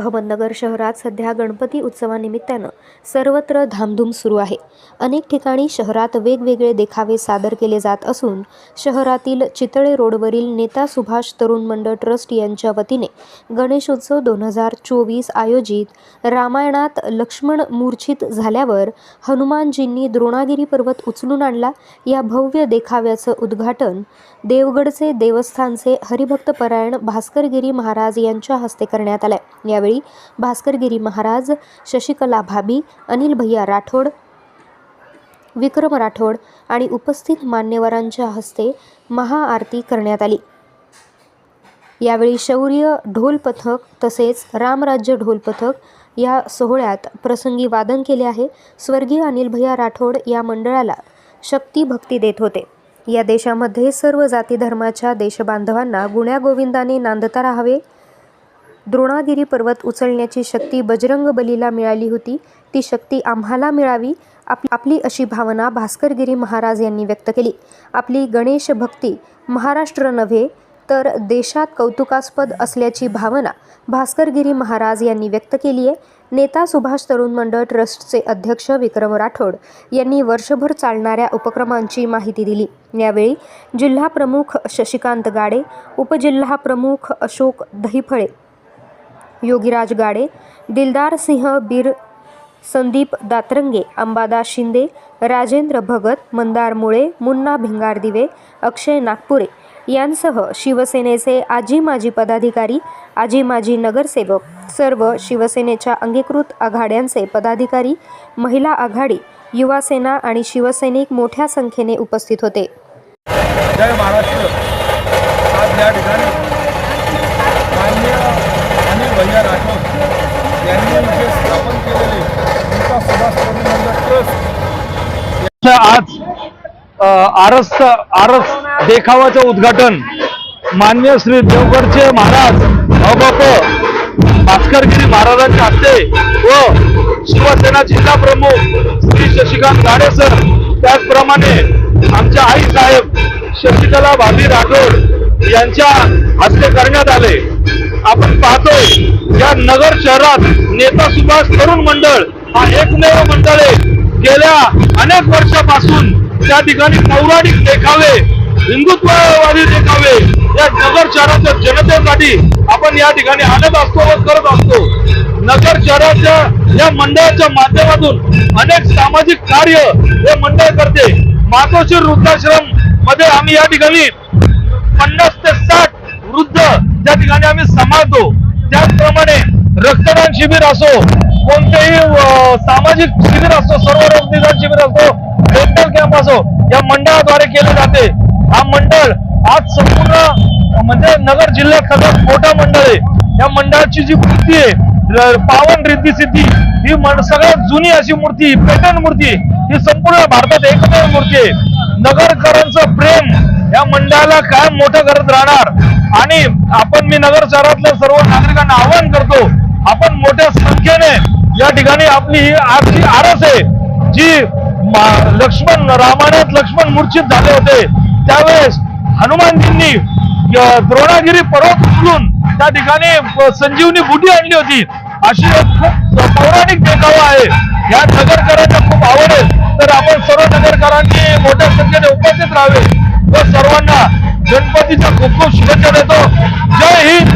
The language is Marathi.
अहमदनगर शहरात सध्या गणपती उत्सवानिमित्तानं सर्वत्र धामधूम सुरू आहे. अनेक ठिकाणी शहरात वेगवेगळे देखावे सादर केले जात असून शहरातील चितळे रोडवरील नेता सुभाष तरुण मंडळ ट्रस्ट यांच्या वतीने गणेशोत्सव दोन हजार चोवीस आयोजित रामायणात लक्ष्मण मूर्छित झाल्यावर हनुमानजींनी द्रोणागिरी पर्वत उचलून आणला. या भव्य देखाव्याचं उद्घाटन देवगडचे देवस्थानचे हरिभक्तपरायण भास्करगिरी महाराज यांच्या हस्ते करण्यात आलंय. यावेळी भास्करगिरी महाराज शशिकला भाभी अनिल भैया राठोड विक्रम राठोड आणि उपस्थित मान्यवरांच्या हस्ते महाआरती करण्यात आली. यावेळी शौर्य ढोल पथक तसेच रामराज्य ढोल पथक या सोहळ्यात प्रसंगी वादन केले आहे. स्वर्गीय अनिल भैया राठोड या मंडळाला शक्ती भक्ती देत होते. या देशामध्ये सर्व जाती धर्माच्या देशबांधवांना गुण्यागोविंदाने नांदता राहावे. द्रोणागिरी पर्वत उचलण्याची शक्ती बजरंग बलीला मिळाली होती. ती शक्ती आम्हाला मिळावी आप आपली अशी भावना भास्करगिरी महाराज यांनी व्यक्त केली. आपली गणेश भक्ती महाराष्ट्र नव्हे तर देशात कौतुकास्पद असल्याची भावना भास्करगिरी महाराज यांनी व्यक्त केली आहे. नेता सुभाष तरुण मंडळ ट्रस्टचे अध्यक्ष विक्रम राठोड यांनी वर्षभर चालणाऱ्या उपक्रमांची माहिती दिली. यावेळी जिल्हा प्रमुख शशिकांत गाडे उपजिल्हा प्रमुख अशोक दहिफळे योगीराज गाडे दिलदार सिंह बीर संदीप दातरंगे अंबादास शिंदे राजेंद्र भगत मंदार मुळे मुन्ना भिंगारदिवे अक्षय नागपुरे यांसह शिवसेनेचे आजी माजी पदाधिकारी आजी माजी नगरसेवक सर्व शिवसेनेच्या अंगीकृत आघाड्यांचे पदाधिकारी महिला आघाडी युवासेना आणि शिवसैनिक मोठ्या संख्येने उपस्थित होते. जय महाराष्ट्र. आज या ठिकाणी मान्य अनिल भैया राठोड यांनी म्हणजे स्थापन केलेले गीता सुभाष तरुण मंडळ ट्रस्ट आज अ, आरस आरस देखावाचं उद्घाटन मान्य श्री देवगडचे महाराज अबाप भास्करगिरी महाराजांच्या हस्ते व शिवसेना जिल्हा प्रमुख श्री शशिकांत गाडे सर. त्याचप्रमाणे आमच्या आई साहेब शशिकला भाभी राठोड यांच्या हस्ते करण्यात आले. आपण पाहतोय या नगर शहरात नेता सुभाष तरुण मंडळ हा एकमेव मंडळ आहे. गेल्या अनेक वर्षापासून त्या ठिकाणी पौराणिक देखावे हिंदुत्ववादी देखावे या नगर शहराच्या जनतेसाठी आपण या ठिकाणी आणत असतो व करत असतो. नगर शहराच्या या मंडळाच्या माध्यमातून अनेक सामाजिक कार्य हे मंडळ करते. मातोश्री वृद्धाश्रममध्ये आम्ही या ठिकाणी पन्नास ते साठ वृद्ध त्या ठिकाणी आम्ही सांभाळतो. त्याचप्रमाणे रक्तदान शिबिर असो कोणतेही सामाजिक शिबिर असो सर्व रोग शिबिर असतो डेंटल कॅम्प असो या मंडळाद्वारे केले जाते. हा मंडळ आज संपूर्ण म्हणजे नगर जिल्ह्यात सगळ्यात मोठा मंडळ आहे. या मंडळाची जी मूर्ती आहे पावन रिद्धी सिद्धी ही सगळ्यात जुनी अशी मूर्ती पेटर्न मूर्ती ही संपूर्ण भारतात एकमेव मूर्ती आहे. नगरकरांचं प्रेम या मंडळाला कायम मोठं करत राहणार. आणि आपण मी नगर शहरातल्या सर्व नागरिकांना आवाहन करतो आपण मोठ्या संख्येने या ठिकाणी आपली ही आजची आरस आहे जी लक्ष्मण रामायणात लक्ष्मण मूर्छित झाले होते. त्यावेळेस हनुमानजींनी द्रोणागिरी पर्वत उचलून त्या ठिकाणी संजीवनी बुटी आणली होती. अशी एक खूप पौराणिक देखावा आहे. या नगरकरांना खूप आवड आहे. तर आपण सर्व नगरकरांनी मोठ्या संख्येने उपस्थित राहावे. व सर्वांना गणपतीच्या खूप खूप शुभेच्छा देतो. जय हिंद